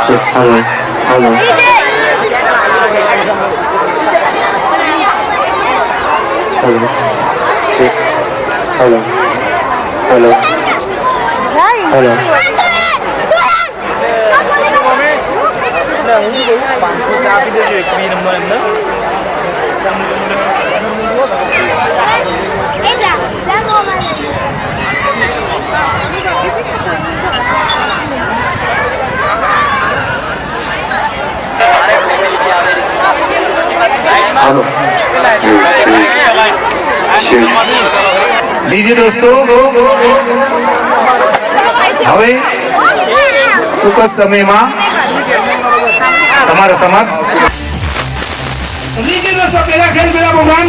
Check હાલો હાલો હાલો check હાલો હાલો હાલો પાંચસો ચા આપી દેજો એક બી નંબર અંદર હાલો. બીજી દોસ્તો. હવે ટૂંક જ સમયમાં તમારા સમક્ષ. બીજી દોસ્તો પેલા ભગવાન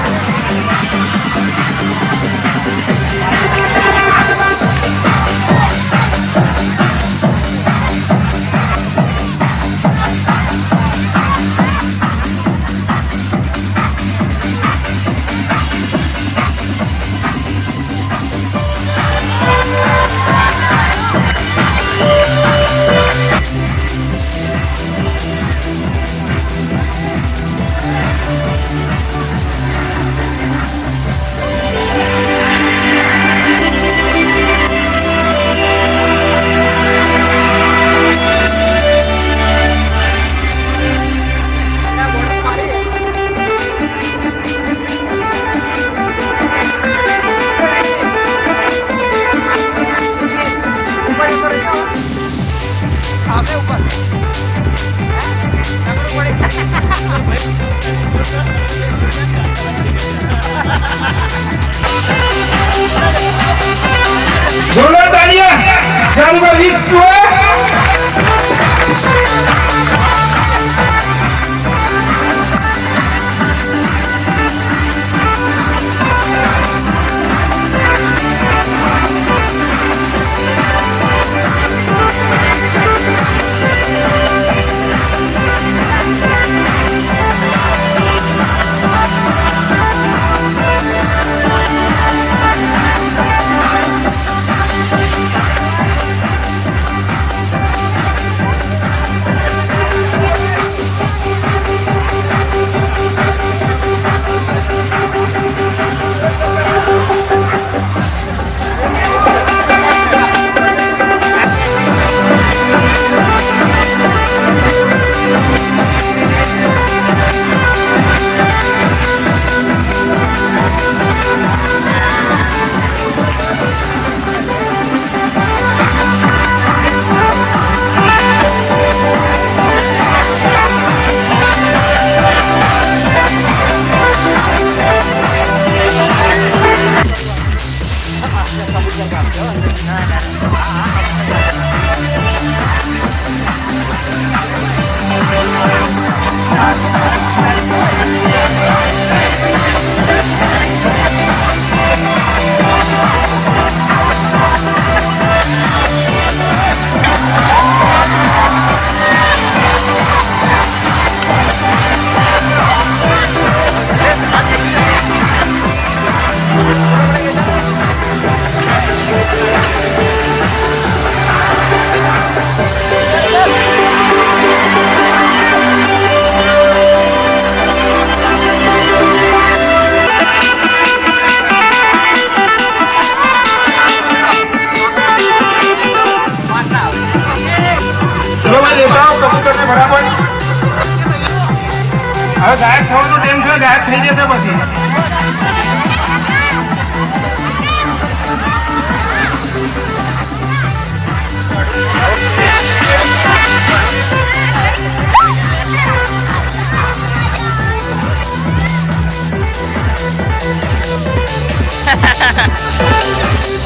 ગાયબ થવાનું છે ગાયબ થઈ જશે પછી.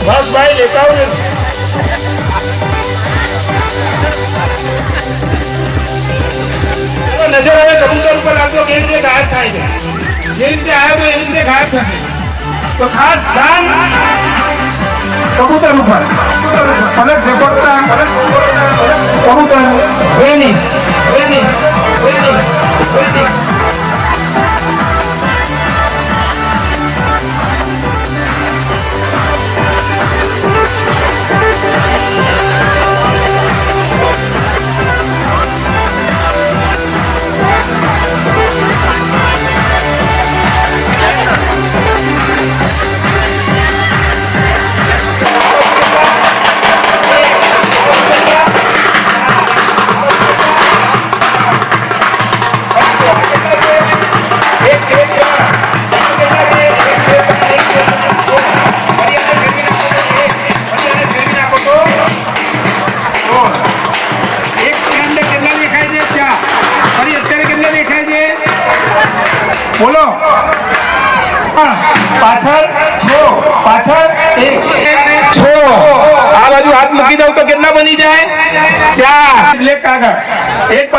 બસ ભાઈ લેતા નજર હવે કબૂતર ઉપર રાખજો કેવી રીતે તો એવી રીતે ગાયબ થશે ખાસ ધ્યાન કબૂતર ઉપર. ફલક ઝપટતા કબૂતર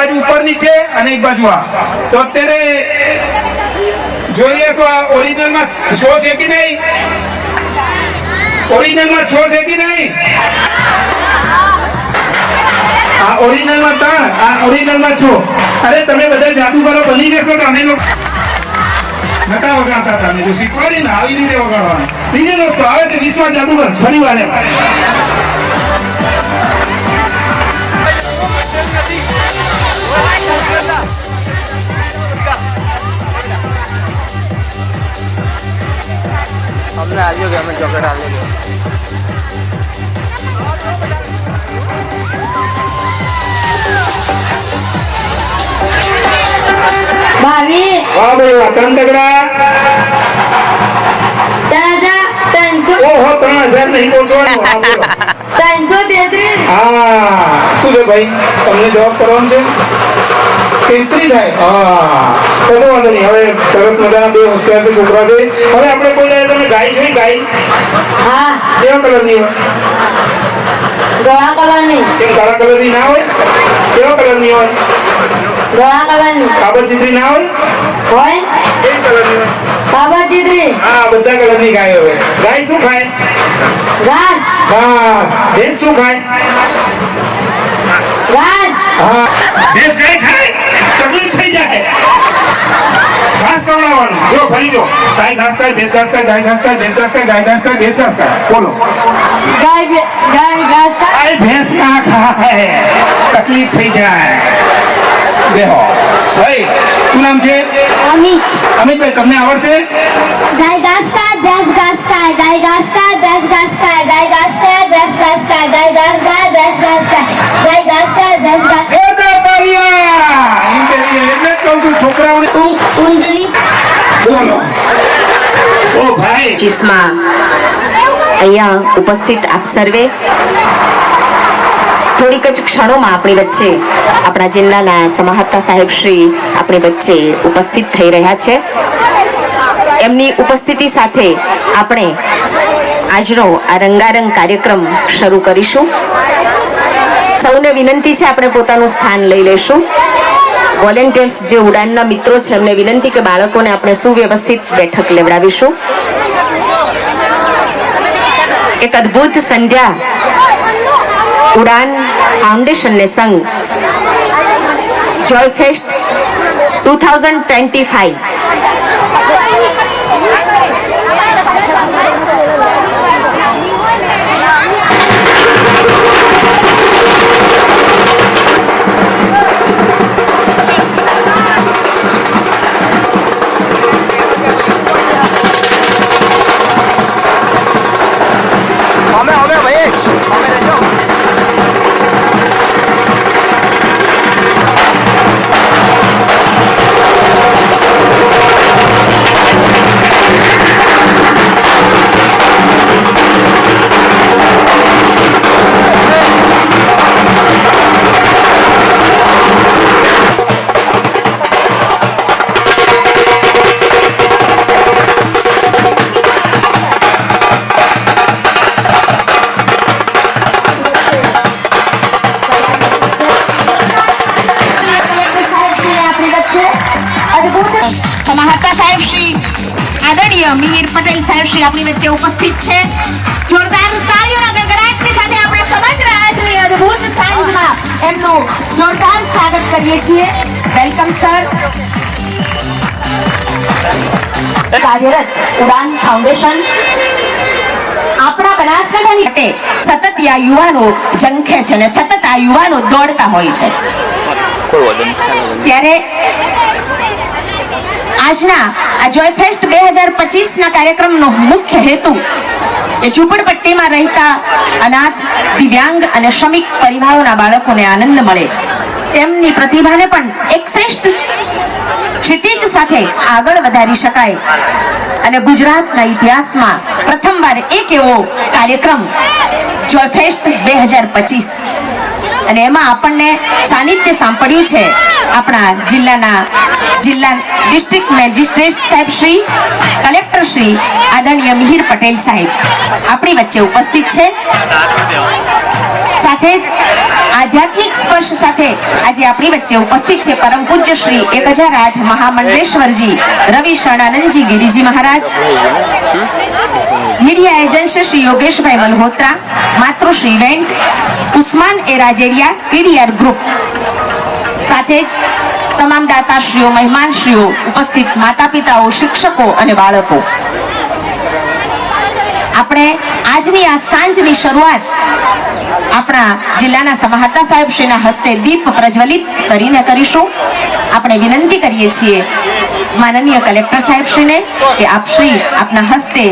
બાજુ ઉપર નીચે અને એક બાજુ આ. તો અત્યારે જોઈએ છો આ ઓરિજિનલમાં છો છે કે નહીં? ઓરિજિનલમાં છો છે કે નહીં? આ ઓરિજિનલમાં ત્રણ, આ ઓરિજિનલમાં છો. અરે, તમે બધા જાદુગરો બની જશો તમે લોકો નતા વગાડતા તમે જો શીખવાડી ને આવી રીતે વગાડવાનું. બીજે દોસ્તો, આવે છે વિશ્વ જાદુગર, ફરી વાર એમ. અમને આવ્યો કે અમે ચોકલેટ આવ્યો બાવીસ વાહ ભાઈ વાહ ત્રણ તગડા ત્રણ હજાર ત્રણસો ઓહો ત્રણ હજાર નહીં પહોંચવાનું હા બોલો ત્રણસો તેત્રીસ હા શું છે ભાઈ તમને જવાબ કરવાનો છે? તેત્રી થાય. હા. કશો વાંધો નહીં. હવે સરસ મજાના બે હોશિયાર છે છોકરા છે. હવે આપણે કોઈ જાય તમે ગાય છે ગાય? હા. કેવા કલરની હોય? ગળા કલરની. કેમ કાળા કલરની ના હોય? કેવા કલરની હોય? ધોળા કલરની. કાબર ચિત્રી ના હોય? હોય. કેવી કલરની હોય. કાબર ચિત્રી હા બધા કલરની ગાય હવે. ગાય શું ખાય? ઘાસ. ઘાસ. ભેંસ શું ખાય? ઘાસ હા ભેંસ ગાય ખાય તકલીફ થઈ જાય ઘાસ કવડાવવાનું જો ફરી જો ગાય ઘાસ ખાય ભેંસ ઘાસ ખાય ગાય ઘાસ ખાય ભેંસ ઘાસ ખાય ગાય ઘાસ ખાય ભેંસ ઘાસ ખાય બોલો ગાય ભે- ગાય ઘાસ ખાય ગાય ભેંસ ના ખાય તકલીફ થઈ જાય બેહો ભાઈ શું નામ છે અમિત અમિતભાઈ તમને આવડશે ગાય ઘાસ ખાય ભેંસ ઘાસ ખાય ગાય ઘાસ ખાય ભેંસ ઘાસ ખાય ગાય ઘાસ ખાય ભેંસ ઘાસ ખાય ગાય ઘાસ ખાય પચીસમાં અહીંયા ઉપસ્થિત આપ સર્વે. થોડીક જ ક્ષણોમાં આપણી વચ્ચે આપણા જિલ્લાના સમાહર્તા સાહેબ શ્રી આપણી વચ્ચે ઉપસ્થિત થઈ રહ્યા છે. એમની ઉપસ્થિતિ સાથે આપણે આજનો આ રંગારંગ કાર્યક્રમ શરૂ કરીશું. સૌને વિનંતી છે આપણે પોતાનું સ્થાન લઈ લેશું. વોલેન્ટિયર્સ જે ઉડાનના મિત્રો છે, એમને વિનંતી કે બાળકોને આપણે સુવ્યવસ્થિત બેઠક લેવડાવીશું. એક અદ્ભુત સંધ્યા ઉડાન ફાઉન્ડેશનને સંગ. Joy fest two thousand twenty five આપણી વચ્ચે ઉપસ્થિત છે. જોરદાર તાળીઓના ગડગડાટની સાથે આપણે સમગ્ર આજની અદ્ભુત સાંજમાં એમનું જોરદાર સ્વાગત કરીએ છીએ. Welcome sir. કાર્યરત ઉડાન ફાઉન્ડેશન. આપણા બનાસકાંઠાની માટે સતત આ યુવાનો જંખે છે અને સતત આ યુવાનો દોડતા હોય છે. ત્યારે આજના આ જોય ફેસ્ટ બે હજાર પચીસના કાર્યક્રમનો મુખ્ય હેતુ એ ઝૂંપડપટ્ટીમાં રહેતા અનાથ, દિવ્યાંગ અને શ્રમિક પરિવારોના બાળકોને આનંદ મળે. તેમની પ્રતિભાને પણ એક શ્રેષ્ઠ ક્ષિતિજ સાથે આગળ વધારી શકાય. અને ગુજરાતના ઇતિહાસમાં પ્રથમવાર એક એવો કાર્યક્રમ જોય ફેસ્ટ બે હજાર પચીસ અને એમાં આપણને સાનિધ્ય સાંપડ્યું છે આપણા જિલ્લાના જિલ્લા ડિસ્ટ્રિક્ટ મેજિસ્ટ્રેટ સાહેબ શ્રી, કલેક્ટર શ્રી આદરણીય મિહિર પટેલ સાહેબ. આપણી વચ્ચે ઉપસ્થિત છે. સાથે જ આધ્યાત્મિક સ્પર્શ સાથે આજે આપણી વચ્ચે ઉપસ્થિત છે પરમ પૂજ્ય શ્રી એક હજાર આઠ મહામંડલેશ્વરજી, Ravi શરણાનંદજી ગિરિજી Maharaj. Media agent Shri Yogeshbhai Malhotra Matrushri event Usman A Rajeriya EDR group સાથે જ તમામ દાતાશ્રીઓ, મહેમાનશ્રીઓ ઉપસ્થિત માતા પિતાઓ શિક્ષકો અને બાળકો. આપણે આજની આ સાંજની શરૂઆત આપણા જિલ્લાના સમાહર્તા સાહેબ શ્રીના હસ્તે દીપ પ્રજ્વલિત કરીને કરીશું. આપણે વિનંતી કરીએ છીએ માનનીય કલેક્ટર સાહેબ શ્રીને કે આપ શ્રી આપના હસ્તે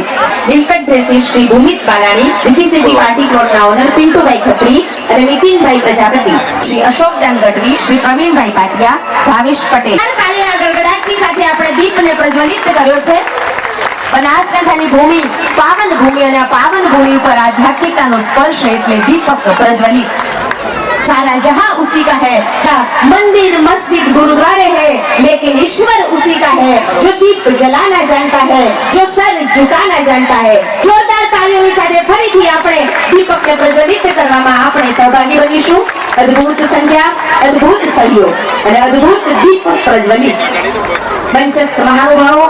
દિલકટ ડ્રેસી શ્રી ભૂમિત બાલાણી વિધિ સિદ્ધિ પાર્ટી કોર્ટના ઓનર પિન્ટુભાઈ ખત્રી અને નીતિનભાઈ પ્રજાપતિ, શ્રી અશોકદાન ગઢવી શ્રી પ્રવીણભાઈ પાટિયા, ભાવેશ પટેલ. તાળીના ગડગડાટની સાથે આપણે દીપને પ્રજ્વલિત કર્યો છે. બનાસકાંઠાની ભૂમિ પાવન ભૂમિ અને આ પાવન ભૂમિ ઉપર આધ્યાત્મિકતાનો સ્પર્શ એટલે દીપક પ્રજ્વલિત सारा जहां उसी का है हाँ, मंदिर मस्जिद गुरुद्वारे है लेकिन ईश्वर उसी का है जो दीप जलाना जानता है जो सर झुकाना जानता है જોરદાર તાળીઓની સાથે ફરીથી આપણે દીપકને પ્રજ્વલિત કરવામાં આપણે સહભાગી બનીશું અદ્ભુત સંધ્યા અદ્ભુત સહયોગ અને અદ્ભુત દીપ પ્રજ્વલિત મંચસ્થ મહાનુભાવો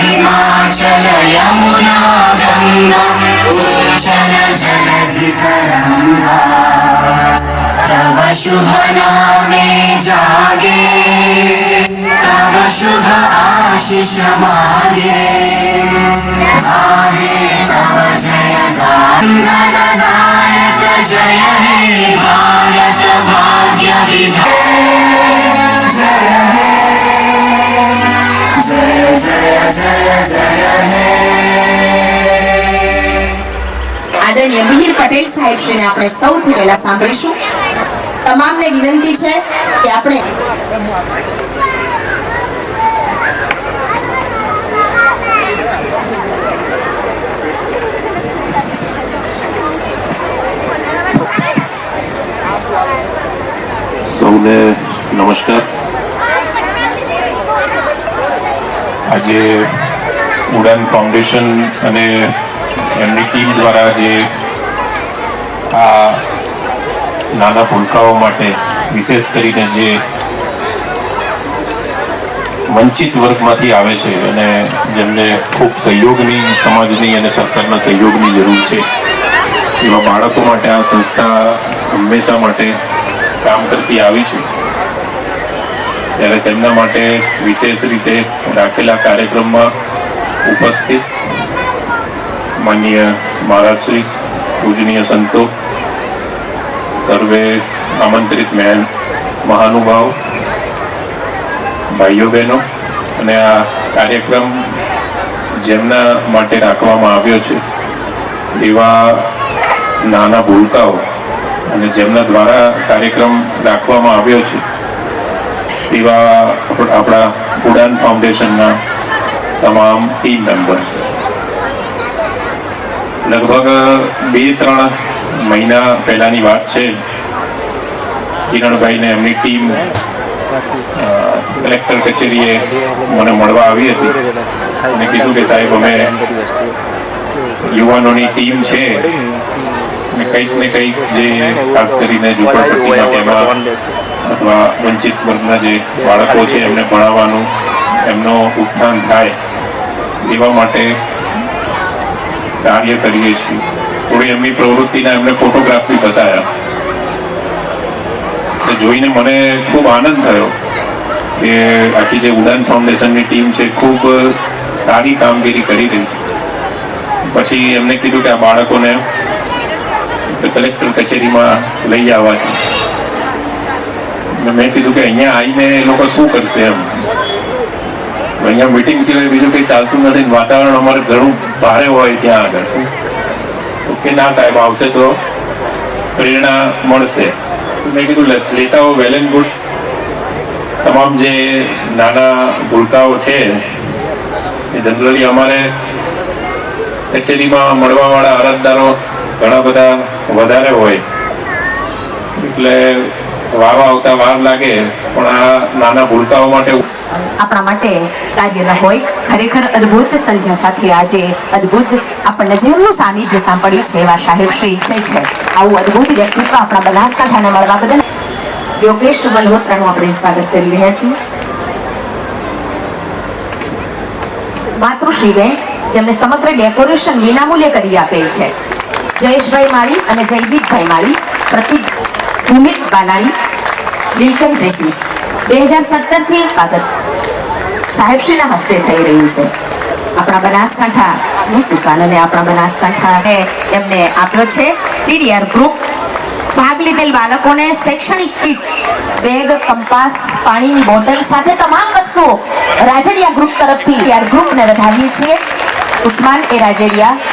हिमाचल यमुना गङ्गा उच्चल जलधितरङ्गा तव शुभ नामे जागे तव शुभ आशिष मागे गाहे तव जय गानदायक जय हे भारत भाग्य जय हे जय जय जय जय हे આદરણીય મિહિર પટેલ સાહેબ શ્રીને આપણે સૌથી પહેલા સાંભળીશું તમામને વિનંતી છે કે આપણે સૌને નમસ્કાર. આજે ઉડાન ફાઉન્ડેશન અને એમની ટીમ દ્વારા જે આ નાના ભૂલકાઓ માટે વિશેષ કરીને જે વંચિત વર્ગમાંથી આવે છે અને જેમને ખૂબ સહયોગની, સમાજની અને સરકારના સહયોગની જરૂર છે, એવા બાળકો માટે આ સંસ્થા હંમેશા માટે કામ કરતી આવી છે. ત્યારે તેમના માટે વિશેષ રીતે રાખેલા કાર્યક્રમમાં ઉપસ્થિત માનનીય મહારાજશ્રી, પૂજનીય સંતો સર્વે આમંત્રિત મહેન મહાનુભાવ, ભાઈઓ બહેનો અને આ કાર્યક્રમ જેમના માટે રાખવામાં આવ્યો છે, એવા નાના ભૂલકાઓ અને જેમના દ્વારા કાર્યક્રમ રાખવામાં આવ્યો છે તેવા આપણા ઉડાન ફાઉન્ડેશનના તમામ ટીમ મેમ્બર્સ લગભગ બે, ત્રણ મહિના પહેલાની વાત છે. કિરણભાઈને એમની ટીમ કલેક્ટર કચેરીએ મને મળવા આવી હતી. અને કીધું કે સાહેબ, અમે યુવાનોની ટીમ છે. ને કંઈક ને કંઈક જે ખાસ કરીને ઝૂંપડપટ્ટીમાં તેમાં અથવા વંચિત વર્ગના જે બાળકો છે, એમને ભણાવવાનું, એમનો ઉત્થાન થાય, એવા માટે કાર્ય કરીએ છીએ. થોડી એમની પ્રવૃત્તિના એમને ફોટોગ્રાફી બતાવ્યા જોઈને મને ખૂબ આનંદ થયો કે આખી જે ઉડાન ફાઉન્ડેશનની ટીમ છે, ખૂબ સારી કામગીરી કરી રહી છે. પછી એમને કીધું કે આ બાળકોને કલેક્ટર કચેરીમાં લઈ આવવા છે. મેં કીધું કે અહીંયા આવીને એ લોકો શું કરશે એમ. અહીંયા મિટિંગ સિવાય બીજું કંઈ ચાલતું નથી વાતાવરણ અમારે ઘણું ભારે હોય ત્યાં આગળ. કે ના સાહેબ આવશે તો પ્રેરણા મળશે. મેં કીધું લેતા હો વેલ એન્ડ ગુડ. તમામ જે નાના ભૂલકાઓ છે, એ જનરલી અમારે કચેરીમાં મળવાવાળા અરજદારો ઘણા બધા વધારે હોય. એટલે વાવા આવતા વાર લાગે, પણ આ નાના ભૂલકાઓ માટે આપણા માટે કાર્ય હોય. ખરેખર અદ્ભુત સંધ્યા સાથે આજે અદ્ભુત આપણને જેમનું સાનિધ્ય સાંભળ્યું છે એવા સાહેબ શ્રી છે. આવું અદ્ભુત વ્યક્તિત્વ આપણા બનાસકાંઠાને મળવા બદલ યોગેશ મલ્હોત્રાનું આપણે સ્વાગત કરી રહ્યા છીએ. માતૃશ્રીબેન જેમને સમગ્ર ડેકોરેશન વિનામૂલ્યે કરી આપેલ છે. જયેશભાઈ માળી અને જયદીપભાઈ માળી, પ્રતિક ભૂમિક બાલાણી બિલકમ ડ્રેસીસ બે હજાર સત્તરથી સ્વાગત સાહેબશ્રીના હસ્તે થઈ રહ્યું છે. આપણા સુકાન અને આપણા બનાસકાંઠાને એમને આપ્યો છે. ડીડીઆર ગ્રુપ ભાગ લીધેલ બાળકોને શૈક્ષણિક કીટ, બેગ, કંપાસ, પાણીની બોટલ સાથે તમામ વસ્તુઓ રાજડિયા ગ્રુપ તરફથી ટીડીઆર ગ્રુપને વધાવીએ છીએ. ઉસ્માન એ રાજડિયા.